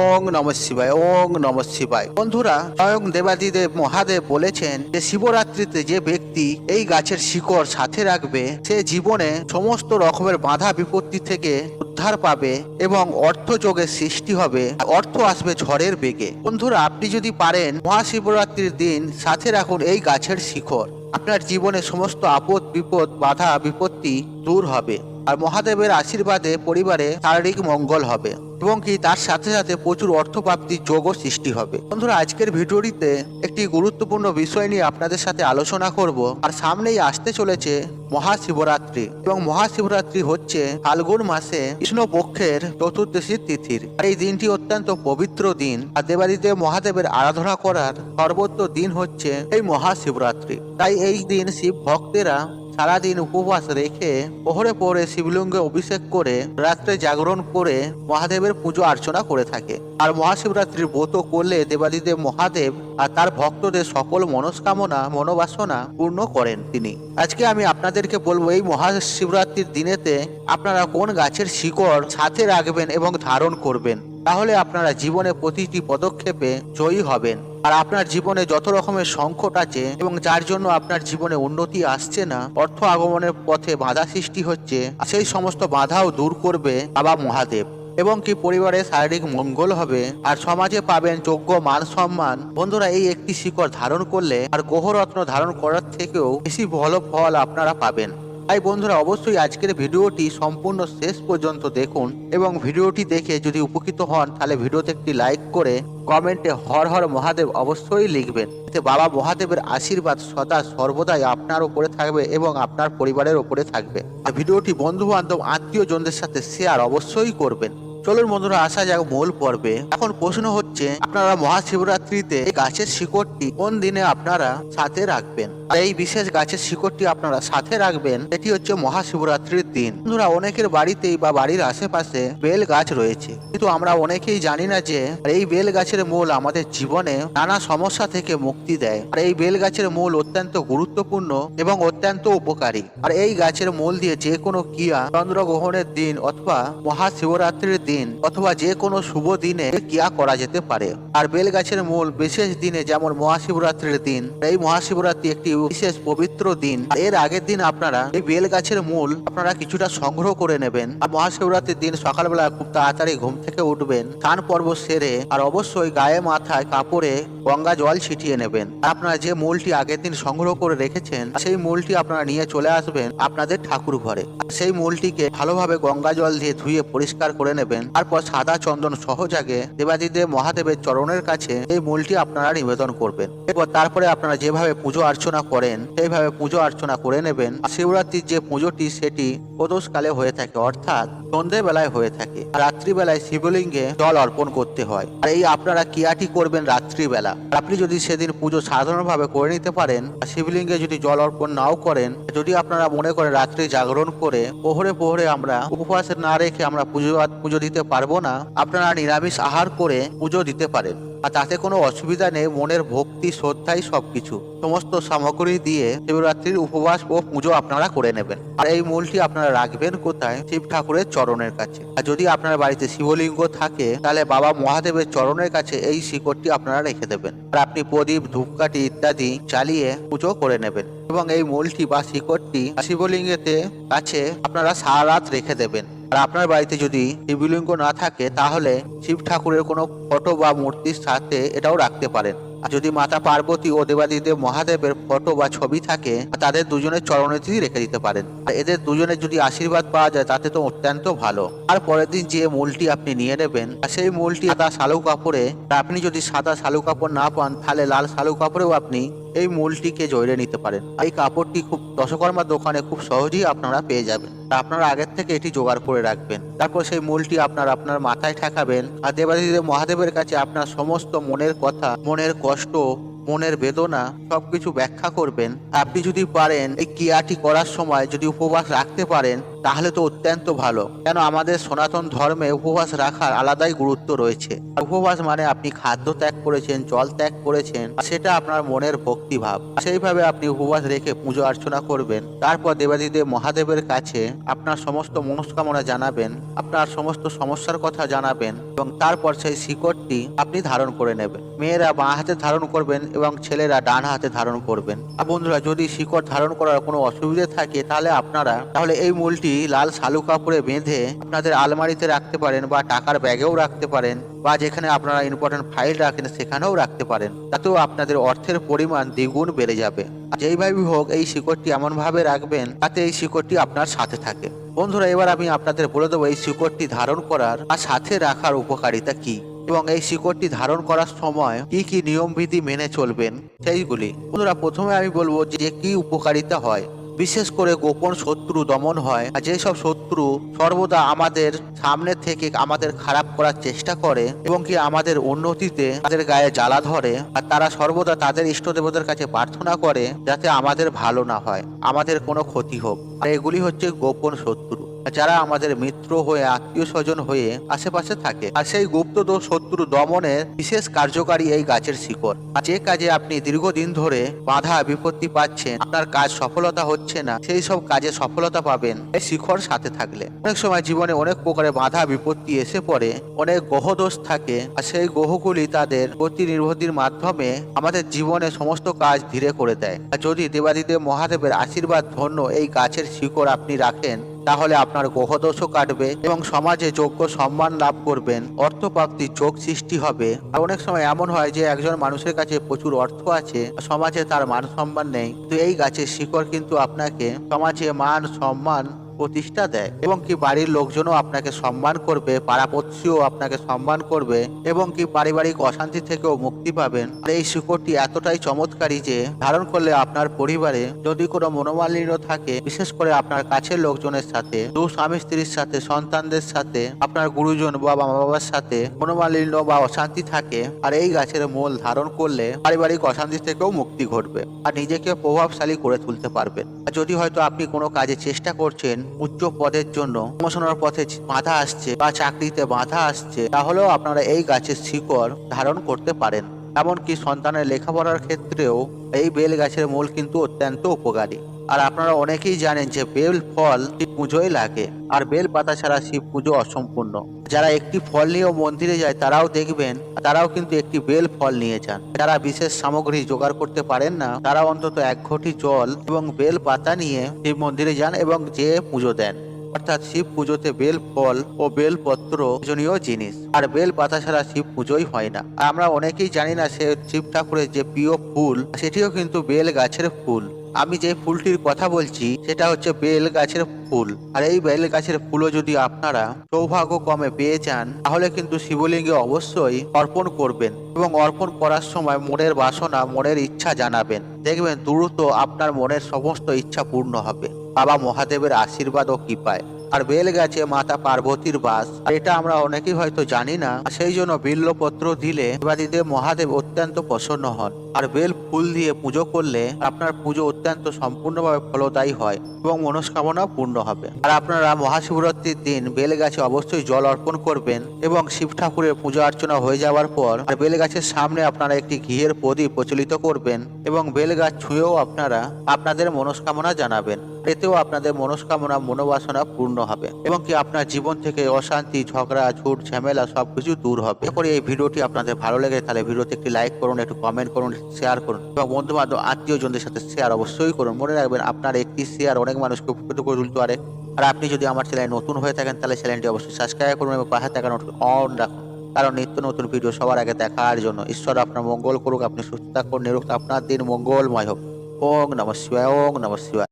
ওং নম শিবায়, ওং নম শিবায়। বন্ধুরা, স্বয়ং দেবাদিদেব মহাদেব বলেছেন যে শিবরাত্রিতে যে ব্যক্তি এই গাছের শিকড় সাথে রাখবে, সে জীবনে সমস্ত রকমের বাধা বিপত্তি থেকে উদ্ধার পাবে এবং অর্থ যোগের সৃষ্টি হবে অর্থ আসবে ঝড়ের বেগে। বন্ধুরা, আপনি যদি পারেন মহাশিবরাত্রির দিন সাথে রাখুন এই গাছের শিকড়। আপনার জীবনে সমস্ত আপদ বিপদ, বাধা বিপত্তি দূর হবে। আর মহাদেবের আশীর্বাদে পরিবারে শারীরিক মঙ্গল হবে এবং কি তার সাথে সাথে প্রচুর অর্থপ্রাপ্তির যোগও সৃষ্টি হবে। বন্ধুরা, আজকের ভিডিওটিতে একটি গুরুত্বপূর্ণ বিষয় নিয়ে আপনাদের সাথে আলোচনা করব। আর সামনেই আসতে চলেছে মহাশিবরাত্রি এবং মহাশিবরাত্রি হচ্ছে ফাল্গুন মাসে কৃষ্ণ পক্ষের চতুর্দশী তিথির। আর এই দিনটি অত্যন্ত পবিত্র দিন। আর দেবাদিদেব মহাদেবের আরাধনা করার সর্বোচ্চ দিন হচ্ছে এই মহাশিবরাত্রি। তাই এই দিন শিব ভক্তেরা সারাদিন উপবাস রেখে পহরে পরে শিবলিঙ্গে অভিষেক করে রাত্রে জাগরণ করে মহাদেবের পুজো অর্চনা করে থাকে। আর মহাশিবরাত্রির ব্রত করলে দেবাদিদেব মহাদেব আর তার ভক্তদের সকল মনস্কামনা, মনোবাসনা পূর্ণ করেন তিনি। আজকে আমি আপনাদেরকে বলব, এই মহাশিবরাত্রির দিনেতে আপনারা কোন গাছের শিকড় সাথে রাখবেন এবং ধারণ করবেন? তাহলে আপনারা জীবনে প্রতিটি পদক্ষেপে জয়ী হবেন। আর আপনার জীবনে যত রকমের সংকট আছে এবং যার জন্য আপনার জীবনে উন্নতি আসছে না, অর্থ আগমনের পথে বাধা সৃষ্টি হচ্ছে সেই সমস্ত বাধাও দূর করবে বাবা মহাদেব। এবং কি পরিবারের শারীরিক মঙ্গল হবে, আর সমাজে পাবেন যোগ্য মান সম্মান, বন্ধুরা এই একটি শিকড় ধারণ করলে আর গ্রহরত্ন ধারণ করার থেকেও বেশি ভালো ফল আপনারা পাবেন। তাই বন্ধুরা অবশ্যই আজকের ভিডিওটি সম্পূর্ণ শেষ পর্যন্ত দেখুন এবং ভিডিওটি দেখে যদি উপকৃত হন, তাহলে ভিডিওতে একটি লাইক করে কমেন্টে হর হর মহাদেব অবশ্যই লিখবেন। এতে বাবা মহাদেবের আশীর্বাদ সদা সর্বদাই আপনার উপরে থাকবে এবং আপনার পরিবারের উপরে থাকবে। ভিডিওটি বন্ধু বান্ধব আত্মীয় জনদের সাথে শেয়ার অবশ্যই করবেন। চলুন বন্ধুরা, আসা যাক মূল পর্বে। এখন প্রশ্ন হচ্ছে, আপনারা মহাশিবরাত্রিতে এই গাছের শিকড়টি কোন দিনে আপনারা সাথে রাখবেন? আর এই বিশেষ গাছের শিকড়টি আপনারা সাথে রাখবেন, এটি হচ্ছে মহাশিবরাত্রির দিন। বন্ধুরা, অনেকের বাড়িতেই বা বাড়ির আশেপাশে বেল গাছ রয়েছে। কিন্তু আমরা অনেকেই জানি না যে এই বেল গাছের মূল আমাদের জীবনে নানা সমস্যা থেকে মুক্তি দেয়। আর এই বেল গাছের মূল অত্যন্ত গুরুত্বপূর্ণ এবং অত্যন্ত উপকারী। আর এই গাছের মূল দিয়ে যে কোনো ক্রিয়া চন্দ্রগ্রহণের দিন অথবা মহাশিবরাত্রির দিন অথবা যে কোনো শুভ দিনে ক্রিয়া করা যেতে পারে। আর বেল গাছের মূল বিশেষ দিনে যেমন মহাশিবরাত্রির দিন, এই মহাশিবরাত্রি একটি বিশেষ পবিত্র দিন। এর আগের দিন আপনারা এই বেল গাছের মূল আপনারা কিছুটা সংগ্রহ করে নেবেন। আর মহাশিবরাত্রির দিন সকালবেলা খুব তাড়াতাড়ি ঘুম থেকে উঠবেন, স্নান পর্ব সেরে আর অবশ্যই গায়ে মাথায় কাপড়ে গঙ্গা জল ছিটিয়ে নেবেন। আপনারা যে মূলটি আগের দিন সংগ্রহ করে রেখেছেন, সেই মূলটি আপনারা নিয়ে চলে আসবেন আপনাদের ঠাকুর ঘরে। সেই মূলটিকে ভালোভাবে গঙ্গা জল দিয়ে ধুয়ে পরিষ্কার করে নেবেন। তারপর সাদা চন্দন সহজাগে দেবাদিদেব মহাদেবের চরণের কাছে এই মূলটি আপনারা নিবেদন করবেন। এরপর তারপরে আপনারা যেভাবে পুজো অর্চনা করেন, সেইভাবে পুজো অর্চনা করে নেবেন। শিবরাত্রির যে পুজোটি, সেটি প্রদোষকালে হয়ে থাকে, অর্থাৎ সন্ধ্যেবেলায় হয়ে থাকে। রাত্রিবেলায় শিবলিঙ্গে জল অর্পণ করতে হয়। আর এই আপনারা কিয়াটি করবেন রাত্রিবেলা। আপনি যদি সেদিন পুজো সাধারণভাবে করে নিতে পারেন শিবলিঙ্গে যদি জল অর্পণ নাও করেন, যদি আপনারা মনে করেন রাত্রি জাগরণ করে, পোহরে পোহরে আমরা উপবাস না রেখে আমরা পুজো পুজো দিতে পারব না, আপনারা নিরামিষ আহার করে পুজো দিতে পারেন। আর তাতে কোনো অসুবিধা নেই, মনের ভক্তি, শ্রদ্ধাই সবকিছু। সমস্ত সামগ্রী দিয়ে শিবরাত্রির উপবাস ও পুজো আপনারা করে নেবেন। আর এই মূলটি আপনারা রাখবেন কোথায়? শিব ঠাকুরের চরণের কাছে। আর যদি আপনার বাড়িতে শিবলিঙ্গ থাকে, তাহলে বাবা মহাদেবের চরণের কাছে এই শিকড়টি আপনারা রেখে দেবেন। আর আপনি প্রদীপ, ধূপকাঠি ইত্যাদি চালিয়ে পুজো করে নেবেন। এবং এই মূলটি বা শিকড়টি শিবলিঙ্গেতে কাছে আপনারা সারা রাত রেখে দেবেন। আর আপনার বাড়িতে যদি শিবলিঙ্গ না থাকে, তাহলে শিব ঠাকুরের কোনো ফটো বা মূর্তির সাথে এটাও রাখতে পারেন। আর যদি মাতা পার্বতী ও দেবাদিদেব মহাদেবের ফটো বা ছবি থাকে, তাদের দুজনের চরণেতেই রেখে দিতে পারেন। আর এদের দুজনের যদি আশীর্বাদ পাওয়া যায়, তাতে তো অত্যন্ত ভালো। আর পরের দিন যে মূলটি আপনি নিয়ে নেবেন সেই মূলটি সাদা শালু কাপড়ে আপনি যদি সাদা শালু কাপড় না পান, তাহলে লাল শালু কাপড়েও আপনি এই মূলটিকে জড়িয়ে নিতে পারেন। এই কাপড়টি খুব দশকর্মার দোকানে খুব সহজেই আপনারা পেয়ে যাবেন। তা আপনারা আগের থেকে এটি জোগাড় করে রাখবেন। তারপর সেই মূলটি আপনার আপনার মাথায় ঠেকাবেন আর দেবাদিদেব মহাদেবের কাছে আপনার সমস্ত মনের কথা, মনের কষ্ট, মনের বেদনা সবকিছু ব্যাখ্যা করবেন। আপনি যদি পারেন এই ক্রিয়াটি করার সময় যদি উপবাস রাখতে পারেন তাহলে তো অত্যন্ত ভালো। কেন আমাদের সনাতন ধর্মে উপবাস রাখার আলাদাই গুরুত্ব রয়েছে। উপবাস মানে আপনি খাদ্য ত্যাগ করেছেন, জল ত্যাগ করেছেন সেটা আপনার মনের ভক্তিভাব। সেইভাবে আপনি উপবাস রেখে পুজো অর্চনা করবেন। তারপর দেবাদিদেব মহাদেবের কাছে আপনার সমস্ত মনস্কামনা জানাবেন, আপনার সমস্ত সমস্যার কথা জানাবেন, এবং তারপর সেই শিকড়টি আপনি ধারণ করে নেবেন। মেয়েরা বাঁ হাতে ধারণ করবেন এবং ছেলেরা ডান হাতে ধারণ করবেন। আর বন্ধুরা, যদি শিকড় ধারণ করার কোনো অসুবিধা থাকে, তাহলে আপনারা, তাহলে এই মূলটি লাল শালু কাপড়ে বেঁধে আপনাদের আলমারিতে রাখতে পারেন বা টাকার ব্যাগেও রাখতে পারেন বা যেখানে আপনারা ইম্পর্টেন্ট ফাইল রাখেন সেখানেও রাখতে পারেন। তাতেও আপনাদের অর্থের পরিমাণ দ্বিগুণ বেড়ে যাবে। যেইভাবেই হোক, এই শিকড়টি এমনভাবে রাখবেন যাতে এই শিকড়টি আপনার সাথে থাকে। বন্ধুরা, এবার আমি আপনাদের বলে দেবো এই শিকড়টি ধারণ করার আর সাথে রাখার উপকারিতা কি এবং এই শিকড়টি ধারণ করার সময় কি কি নিয়ম বিধি মেনে চলবেন সেইগুলি। বন্ধুরা, প্রথমে আমি বলব যে কি উপকারিতা হয়। বিশেষ করে গোপন শত্রু দমন হয়, আর যেসব শত্রু সর্বদা আমাদের সামনে থেকে আমাদের খারাপ করার চেষ্টা করে এবং কি আমাদের উন্নতিতে তাদের গায়ে জ্বালা ধরে, আর তারা সর্বদা তাদের ইষ্ট দেবতার কাছে প্রার্থনা করে যাতে আমাদের ভালো না হয়, আমাদের কোনো ক্ষতি হোক। আর এগুলি হচ্ছে গোপন শত্রু। যারা আমাদের মিত্র হয়ে, আত্মীয় স্বজন হয়ে আশেপাশে থাকে, আর সেই গুপ্তদোষ শত্রু দমনের বিশেষ কার্যকারী এই গাছের শিকড়। আর যে কাজে আপনি দীর্ঘদিন ধরে বাধা বিপত্তি পাচ্ছেন, আপনার কাজ সফলতা হচ্ছে না, সেই সব কাজে সফলতা পাবেন এই শিখর সাথে থাকলে। অনেক সময় জীবনে অনেক প্রকারের বাধা বিপত্তি এসে পড়ে, অনেক গ্রহদোষ থাকে, আর সেই গ্রহগুলি তাদের প্রতি নির্ভতির মাধ্যমে আমাদের জীবনে সমস্ত কাজ ধীরে করে দেয়। আর যদি দেবাদিদেব মহাদেবের আশীর্বাদ ধন্য এই গাছের শিকড় আপনি রাখেন তাহলে আপনার গ্রহদোষও কাটবে এবং সমাজে যোগ্য সম্মান লাভ করবেন অর্থ প্রাপ্তির চোখ সৃষ্টি হবে। আর অনেক সময় এমন হয় যে একজন মানুষের কাছে প্রচুর অর্থ আছে, সমাজে তার মান সম্মান নেই। তো এই গাছের শিকড় কিন্তু আপনাকে সমাজে মান, সম্মান প্রতিষ্ঠা দেয় এবং কি বাড়ির লোকজনও আপনাকে সম্মান করবে, পাড়াপড়শিও আপনাকে সম্মান করবে এবং কি পারিবারিক অশান্তি থেকেও মুক্তি পাবেন। আর এই শিকড়টি এতটাই চমৎকারী যে ধারণ করলে আপনার পরিবারে যদি কোনো মনোমালিন্য থাকে, বিশেষ করে আপনার কাছের লোকজনের সাথে, দু স্বামী স্ত্রীর সাথে, সন্তানদের সাথে, আপনার গুরুজন বা মা বাবার সাথে মনোমালিন্য বা অশান্তি থাকে, আর এই গাছের মূল ধারণ করলে পারিবারিক অশান্তি থেকেও মুক্তি ঘটবে, আর নিজেকে প্রভাবশালী করে তুলতে পারবেন। আর যদি হয়তো আপনি কোনো কাজে চেষ্টা করছেন উচ্চ পদের জন্য প্রমোশনের পথে বাধা আসছে বা চাকরিতে বাধা আসছে, তাহলেও আপনারা এই গাছের শিকড় ধারণ করতে পারেন। এমনকি সন্তানের লেখাপড়ার ক্ষেত্রেও এই বেল গাছের মূল কিন্তু অত্যন্ত উপকারী। আর আপনারা অনেকেই জানেন যে বেল ফল শিব পুজোয় লাগে, আর বেল পাতা ছাড়া শিব পুজো অসম্পূর্ণ। যারা একটি ফল নিয়েও মন্দিরে যায়, তারাও দেখবেন, তারাও কিন্তু একটি বেল ফল নিয়ে যান। যারা বিশেষ সামগ্রী জোগাড় করতে পারেন না, তারা অন্তত এক ঘটি জল এবং বেল পাতা নিয়ে শিব মন্দিরে যান এবং যে পুজো দেন। অর্থাৎ শিব পুজোতে বেল ফল ও বেল পত্র পূজনীয় জিনিস, আর বেল পাতা ছাড়া শিব পুজোই হয় না। আমরা অনেকেই জানি না সে শিব ঠাকুরের যে প্রিয় ফুল, সেটিও কিন্তু বেল গাছের ফুল। আমি যে ফুলটির কথা বলছি, সেটা হচ্ছে বেল গাছের ফুল। আর এই বেল গাছের ফুলও যদি আপনারা সৌভাগ্য কমে পেয়ে যান, তাহলে কিন্তু শিবলিঙ্গে অবশ্যই অর্পণ করবেন এবং অর্পণ করার সময় মনের বাসনা, মনের ইচ্ছা জানাবেন। দেখবেন দ্রুত আপনার মনের সমস্ত ইচ্ছা পূর্ণ হবে। বাবা মহাদেবের আশীর্বাদ ও কৃপায়। আর বেল গাছে মাতা পার্বতীর বাস। আর এটা আমরা অনেকেই হয়তো জানি না সেই জন্য বিল্লপত্র দিলে দেবাদিদেব মহাদেব অত্যন্ত প্রসন্ন হন। আর বেল ফুল দিয়ে পুজো করলে আপনার পুজো অত্যন্ত সম্পূর্ণভাবে ফলদায়ী হয় এবং মনস্কামনা পূর্ণ হবে। আর আপনারা মহাশিবরাত্রির দিন বেল গাছে অবশ্যই জল অর্পণ করবেন এবং শিব ঠাকুরের পূজা অর্চনা হয়ে যাওয়ার পর আর বেল গাছের সামনে আপনারা একটি ঘিয়ের প্রদীপ প্রচলিত করবেন এবং বেল গাছ ছুঁয়েও আপনারা আপনাদের মনস্কামনা জানাবেন। এতেও আপনাদের মনস্কামনা, মনোবাসনা পূর্ণ হবে এবং কি আপনার জীবন থেকে অশান্তি, ঝগড়া, ঝুট, ঝামেলা সবকিছু দূর হবে। করি এই ভিডিওটি আপনাদের ভালো লেগে তাহলে ভিডিওতে একটি লাইক করুন, একটু কমেন্ট করুন শেয়ার করুন। এবং বন্ধু বান্ধব আত্মীয়জনদের সাথে শেয়ার অবশ্যই করুন। মনে রাখবেন, আপনার একটি শেয়ার অনেক মানুষকে উপকৃত করে তুলতে পারে। আর আপনি যদি আমার চ্যানেল নতুন হয়ে থাকেন, তাহলে চ্যানেলটি অবশ্যই সাবস্ক্রাইব করুন এবং পাশে থাকা নোট অন রাখুন। কারণ নিত্য নতুন ভিডিও সবার আগে দেখার জন্য। ঈশ্বর আপনার মঙ্গল করুক, আপনি সুস্থ থাকুন নিরুক্ত আপনার দিন মঙ্গলময় হোক। ওং নম শিবায়, ওং নম শিবায়।